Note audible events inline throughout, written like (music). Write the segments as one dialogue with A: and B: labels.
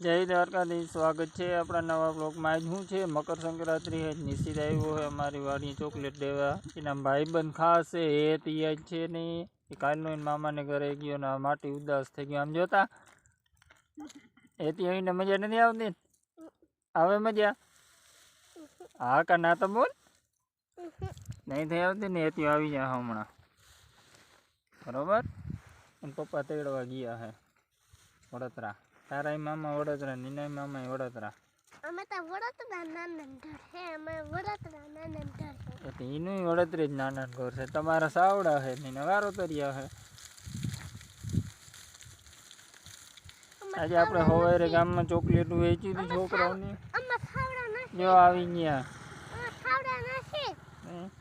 A: જય દ્વારકાધીશ, સ્વાગત છે આપણા નવા બ્લોગમાં. આજ શું છે, મકર સંક્રાંતિ છે નિશ્ચિત આવ્યો હોય અમારી વાડી ચોકલેટ દેવા. એના ભાઈબંધ ખાસ છે, એ તૈયાર છે નહીં. એ કાલનો એના મામાને ઘરે ગયો ને આ માટી ઉદાસ થઈ ગયો. આમ જોતા? એ ત્યાં મજા નથી આવતી? ને? આવે મજા? હા કા ના તો બોલ. નહીં થઈ આવતી ને એ ત્યાં આવી જાય હમણાં. બરોબર? અને પપ્પા તેડવા ગયા હે વડોદરા તારા મામા વડોદરા નીના મામા વડોદરા.
B: અમે તો વડોદરા નાના ઢળ હે અમે વડોદરા નાના ઢળ હે
A: એટલે એનું વડોદરી જ નાના ઘર છે. તમારા સાવડા છે ને વારો તરિયા છે આજે આપણે હવારે ગામમાં ચોકલેટ વેચી હતી છોકરાઓને.
B: અમે નથી.
A: જો આવી ગયા.
B: ખાવડા નથી?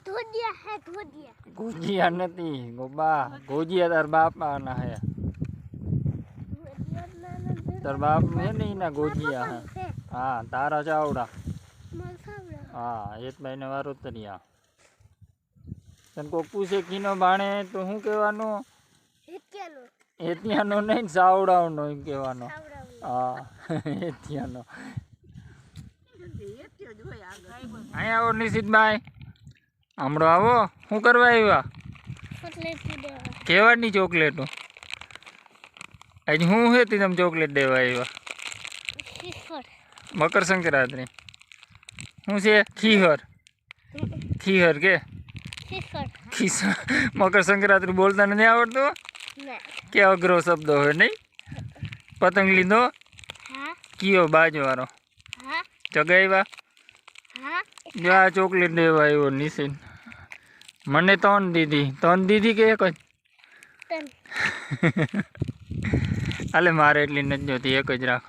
B: ધોડિયા હે ધોડિયા
A: ગુજિયા નથી. ગોબા ગોજિયા તાર બાપાના હે. તાર બાપ ને એના ગુજિયા હે.
B: હે
A: તારા ચાવડા હા એતભાઈ ને વારોતરિયા તને કોઈ પૂછે કીનો ભાણે તો શું કહેવાનું?
B: હિત્યાનો
A: નહીં સાવડાવનો એમ કહેવાનો. હા એતિયાનો અહીંયા આવો નિશિતભાઈ. હમણાં આવો. શું કરવા આવ્યા? કેવાની ચોકલેટો. આજે શું છે તે તમે ચોકલેટ દેવા આવ્યા
B: શિખર
A: મકર સંક્રાંતિ. શું છે? ખીહર. ખીહર કે?
B: શિખર
A: ખીસ. મકર સંક્રાંતિ બોલતા નથી આવડતું?
B: ના.
A: કે અઘરો શબ્દ હોય નહીં પતંગ લીધો
B: હા.
A: કયો બાજવાળો?
B: હા.
A: ચગાવ્યા
B: હા.
A: જો આ ચોકલેટ દેવા આવ્યો નિશિન. મને ત્રણ દીધી. ત્રણ દીધી કે એક જ
B: તન. (laughs)
A: હાલે મારે એટલી નથી જોતી એક જ રાખ.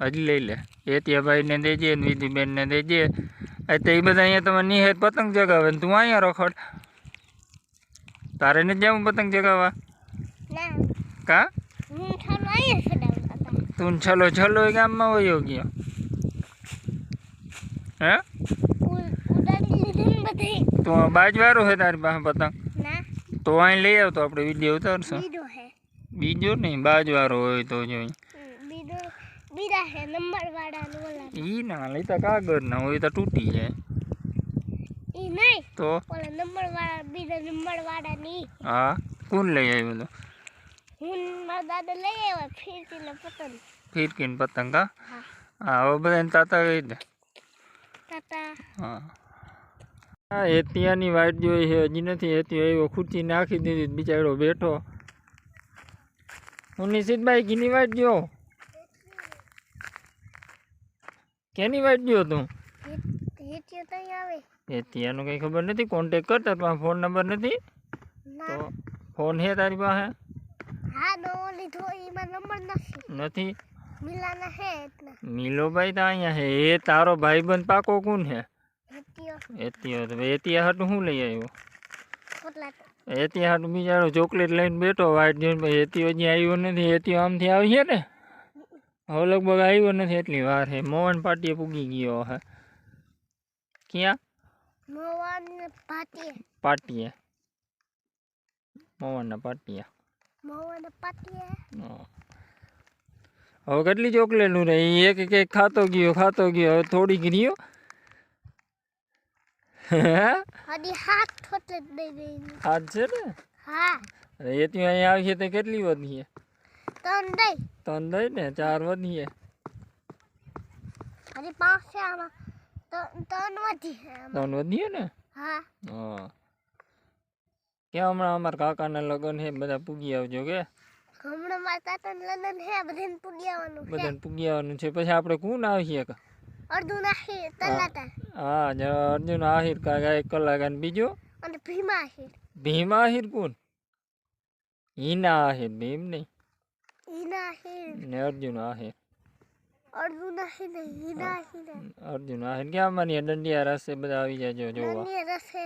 A: હજી લઈ લે. એતિયાભાઈને દેજે ને વિધિબેનને દેજે આ તો એ બધા અહીંયા તમે નિહેત પતંગ ચગાવે ને તું અહીંયા રખડ. તારે નથી જવું પતંગ ચગાવવા
B: ના.
A: કા?
B: હું થાનો અહીંયા સડાવતા હતા.
A: તું છલો છલો એ ગામમાં વયો ગયો. હે?
B: ઉ- ઉડાડી લીધી ને બધી.
A: તું બાજવારો છે તારી પાસે પતંગ?
B: ના.
A: તો અહીં લઈ આવતો આપણે વીડિયો ઉતારશું.
B: બીજો
A: નહીં બાજવાળો હોય તો જોઈ.
B: બીજો હે નંબર વાળા નું ઓલા
A: ઈ ના લેતા કાગળ ના હોય તો તૂટી જાય.
B: ઈ નહીં
A: તો?
B: ઓલા નંબર વાળા બીજા નંબર વાળા ની
A: હા કોણ લઈ આવ્યો તો?
B: હું મારા દાદા લઈ આવ્યા ફીરતી ને પતંગ.
A: હા?
B: હા.
A: હવે તાતા કહી દે.
B: તાતા.
A: હા. હા એતિયાની વાટ જોઈ છે હજી નથી એતી આવ્યો ખુરચી નાખી દીધી બિચારો બેઠો. હું નિશિતભાઈ કીની વાટ જો કેની વાટ જો તું? એતિયાનું કંઈ ખબર નથી કોન્ટેક કર તાર પાસે ફોન નંબર નથી? તો ફોન છે તારી પાસે?
B: હા નથી. હે
A: મિલોભાઈ તો અહીંયા હે એ તારો ભાઈબંધ પાકો કોણ
B: હેચ્યો
A: એતિયો એતિયા હાટું શું લઈ આવ્યો?
B: કેટલા
A: એતિયા હાટું બિચારો ચોકલેટ લઈને બેઠો વાટ જોઈને પછી એતિયો હજી આવ્યો નથી એતિયો આમથી આવીએ ને? હવે લગભગ આવ્યો નથી એટલી વાર છે મોહન પાટીએ પૂગી ગયો હે. ક્યાં?
B: મોવાન પાટીએ
A: પાટીએ મોહનના પાટીયા.
B: મોવાન પાટીએ
A: હા. હવે કેટલી ચોકલેટનું રહે ઈ એક એક ખાતો ગયો ખાતો ગયો હવે થોડીક રહ્યો. હે
B: હજી હાથ થોટલે દઈ દઈ
A: હાથ છે ને?
B: હા.
A: એ ત્યાં અહીંયા આવીએ તો કેટલી વધીએ?
B: ત્રણ દઈ.
A: ત્રણ દઈ ને ચાર વધીએ.
B: હજી પાંચ છે આમાં. ત્રણ ત્રણ વધી છે આમાં.
A: ત્રણ વધીએ ને?
B: હા.
A: હા. ક્યાં હમણાં અમારા કાકાના લગ્ન છે બધા પૂગી આવજો કે?
B: હમણાં મારા તાતાનું લગ્ન હે બધાને પૂરી આવવાનું છે.
A: બધાને પૂગી આવવાનું છે. પછી આપણે કોણ આવીએ? કે
B: અડધું નાખી તલાટા.
A: હા જ અર્જુન આહિર કા એક કલાક અને બીજો?
B: અને ભીમા આહિર.
A: ભીમ આહિર કોણ? હિના આહિર ભીમ નહીં?
B: ઈના આહિર.
A: ને અર્જુન આહિર
B: અર્જુન નાખી ને ઈના આહિર
A: અર્જુન આહિર ક્યાં માની દંડિયા રસે બધા આવી જાજો જોવા.
B: દંડિયા રસે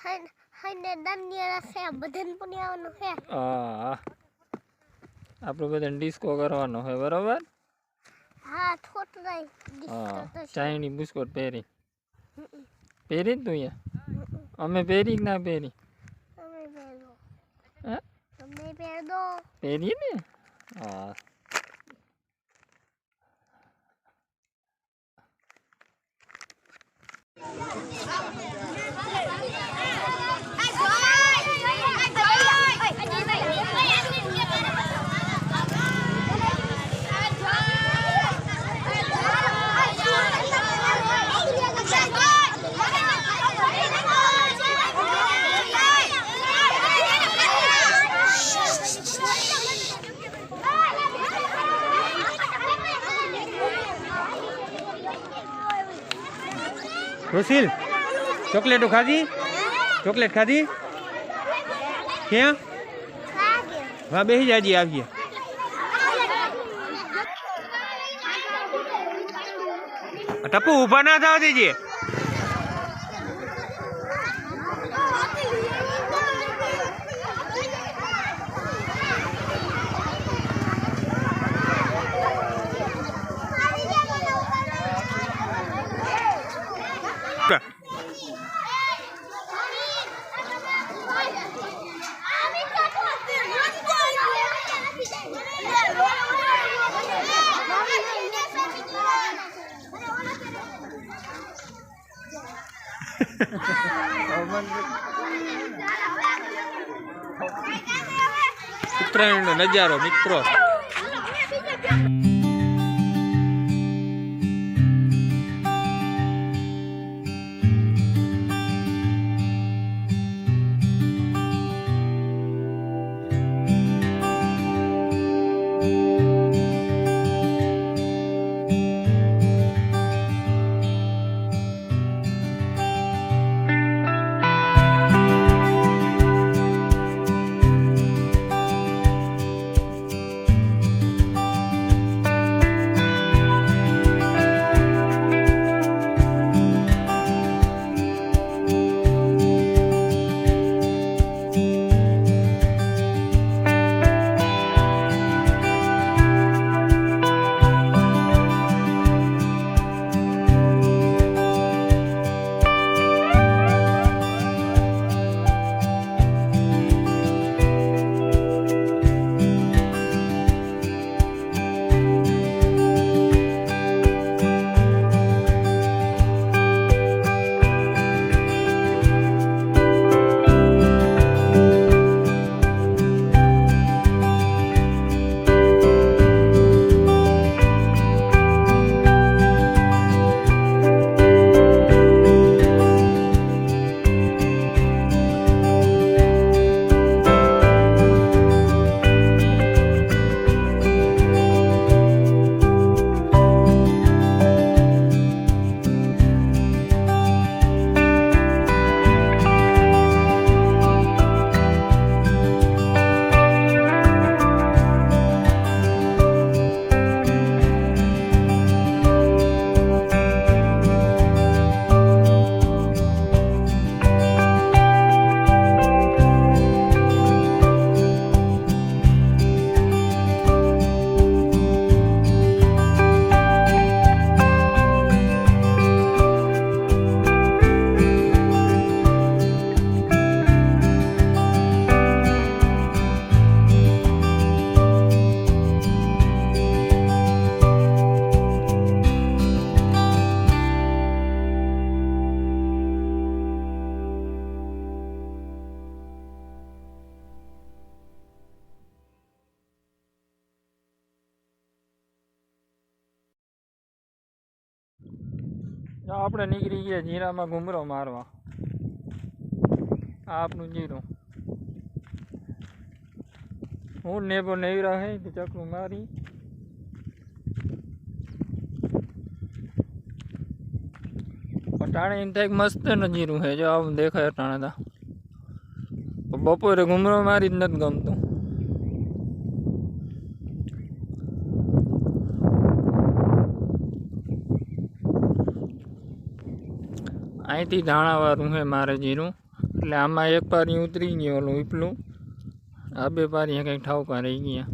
B: હાઈ હાઈને દંડિયા રસે બધેન પણ આવવાનું છે.
A: હા આપણે બધાને ડિસ્કો કરવાનો છે બરોબર?
B: હા થોતરાઈ
A: હા ચાઈની બિસ્કોટ પહેરી પહેરી તું યા અમે પહેરી કે ના પહેરી
B: અમે પહેરો
A: હે
B: તમે પહેરો
A: પહેરી ને હા Yeah.
C: રોશિલ ચોકલેટો ખાધી? ચોકલેટ ખાધી? ક્યાં? હા બેસી જાજી આવીએ ટપુ ઊભા ના થવા દેજે. (laughs) ઉત્તરાયણનો નજારો મિત્રો. (laughs)
A: આપણે નીકળી ગયા જીરામાં ઘૂમરો મારવા. આ આપણું જીરું હું નેબો નેવરા હે, તો ચકલું મારી. ટાણે થાય મસ્ત ન જીરું હે, જો આવું દેખાય ટાણે તા. બપોરે ઘૂમરો મારી જ નથી ગમતું. અહીંથી ધાણાવાળું છે મારે જીરું. એટલે આમાં એક પારી ઉતરી ગયું ઓલું ઉપલું આ બે પારી કંઈક ઠાવકા રહી ગયા.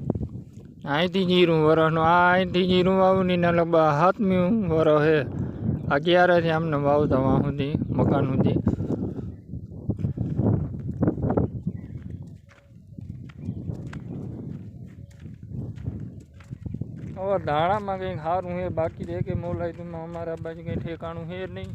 A: અહીંથી જીરું વરસનું. આ અહીંથી જીરું વાવની ને લગભગ હાથમી વરસ હે. અગિયારથી આમને વાવતા વાં સુધી, મકાન સુધી? હવે ધાણામાં કંઈક સારું હે, બાકી દે કે મોલાઈમાં અમારા બાજુ કંઈ ઠેકાણું છે નહીં.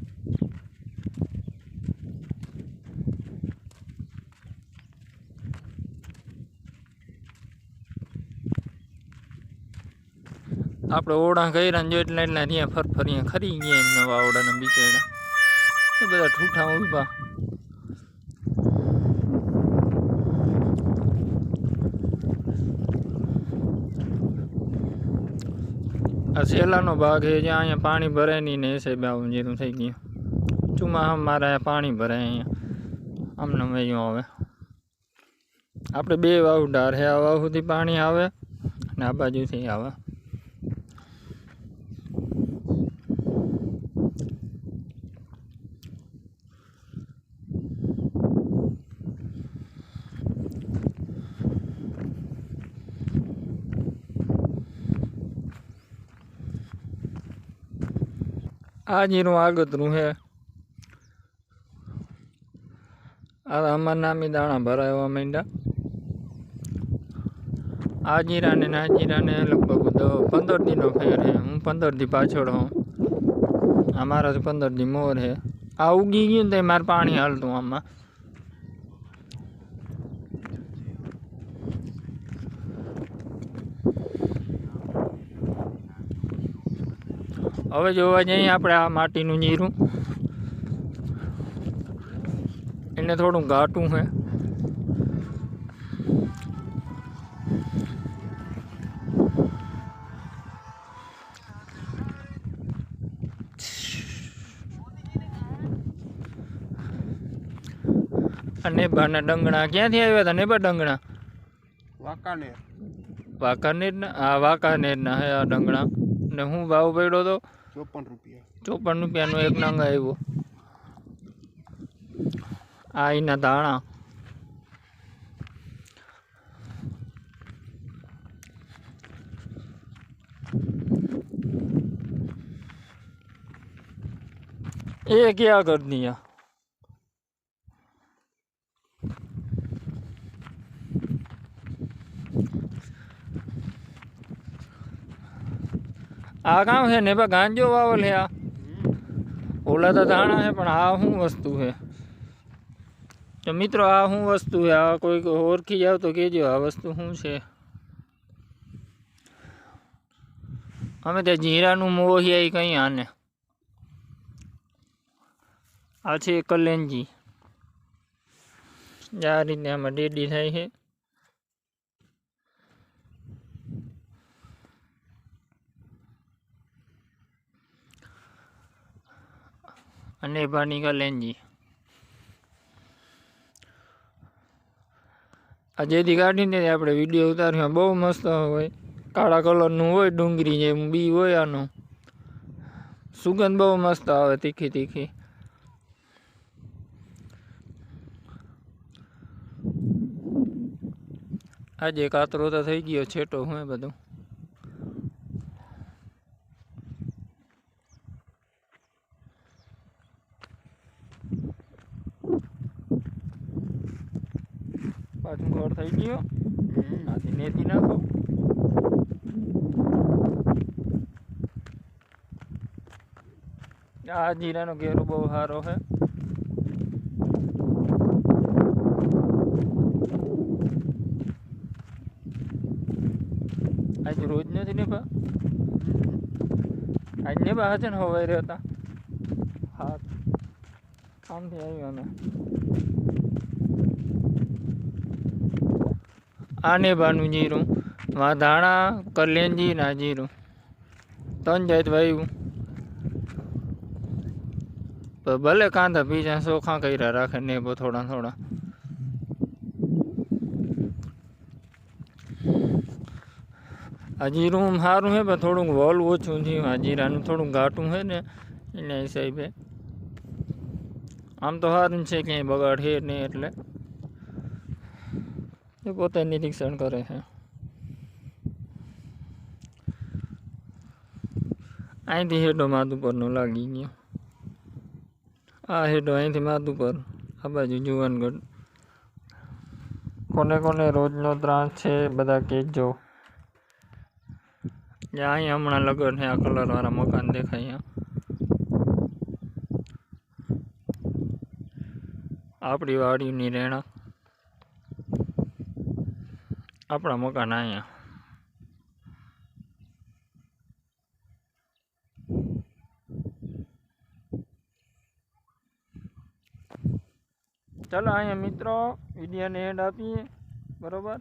A: આપણે ઓળા કર્યા ને જો એટલા એટલા અહીંયા ફરફરિયા ખરી ગયા એમ નવા ઓળાના બિચારા. એ બધા ઠૂઠા ઊભા આ સેલાનો ભાગ છે જ્યાં અહીંયા પાણી ભરાય નહીં ને એ સાહેબ આવું જેનું થઈ ગયું. ચોમાસા મારે પાણી ભરાય અહીંયા. આમને વયું આવે. આપણે બે વાવ ડાર છે આ વાવ સુધી પાણી આવે અને આ બાજુથી આવે. આ જીરું આગતરું છે આ અમારા નામી દાણા ભરાવા માંડ્યા. આ જીરાને ને જીરાને લગભગ તો પંદર દીનો ફેર છે હું પંદર દી પાછળ હું અમારાથી પંદર દી મોર છે આ ઉગી ગયું ને મારે પાણી હાલતું આમાં. હવે જોવા જઈએ આપણે આ માટીનું જીરું. એને થોડું ઘાટું છે. અને બાના ડંગણા ક્યાંથી આવ્યા હતા? નેબા ડંગણા?
C: વાંકાનેર.
A: વાંકાનેર ના હા વાંકાનેર ના હે આ ડંગણા. ને હું ભાવ પડ્યો તો?
C: ચોપન રૂપિયા
A: ચોપન રૂપિયાનો એક નંગ આવ્યો આ એના દાણા એ ક્યાં કર દિયા આ કામ છે ને પણ ગાંજો વાવલ છે આ. ઓલા તો દાણા છે, પણ આ શું વસ્તુ છે? તો મિત્રો, આ શું વસ્તુ છે? આ કોઈક ઓળખી જાવ તો કહેજો, આ વસ્તુ શું છે? અમે ત્યાં જીરાનું મોહિયા કંઈ આને. આ છે કલ્યાણજી આ રીતે આમાં ડેડી થાય છે. અને ભાની કલેન્જી આ જેથી કાઢીને આપણે વીડિયો ઉતાર્યો બહુ મસ્ત હોય. કાળા કલરનું હોય, ડુંગળી જેમ બી હોય આનું. સુગંધ બહુ મસ્ત આવે, તીખી તીખી. આજે કાતરો તો થઈ ગયો, છેટો, હું બધું. પાછું ઘર થઈ ગયો. આથી નેતી નાખો. આ જીરાનો ઘેરો બહુ સારો છે. આજ રોજ નથી ને પા આજ ને બા છે ને હવાઈ રહેતા હા. કામથી આવ્યો અમે આને બાનું જીરું વાધાણા કલ્યાણજી ના જીરું. ત્રણ જાત વાવ્યું ભલે કાંદા બીજા ચોખા કર્યા રાખે, ને થોડા થોડા. આ જીરું સારું છે પણ થોડુંક વોલ ઓછું થયું. આ જીરાનું થોડુંક ઘાટું છે ને, એના હિસાબે. આમ તો સારું છે, ક્યાંય બગાડ છે નહીં એટલે. એ પોતે નિરીક્ષણ કરે છે. અહીંથી હેડો માથું પરનું લાગી ગયો. આ હેડો અહીંથી માથું પર, આ બાજુ જુવાનગઢ. કોને કોને રોજનો ત્રાસ છે બધા કહેજો. અહીંયા હમણાં લગન છે, આ કલરવાળા મકાન દેખાય અહીંયા આપણી વાડીની રહેણાંક આપણા મકાન અહીંયા. ચાલો અહીંયા મિત્રો વિડીયોને એન્ડ આપીએ. બરોબર?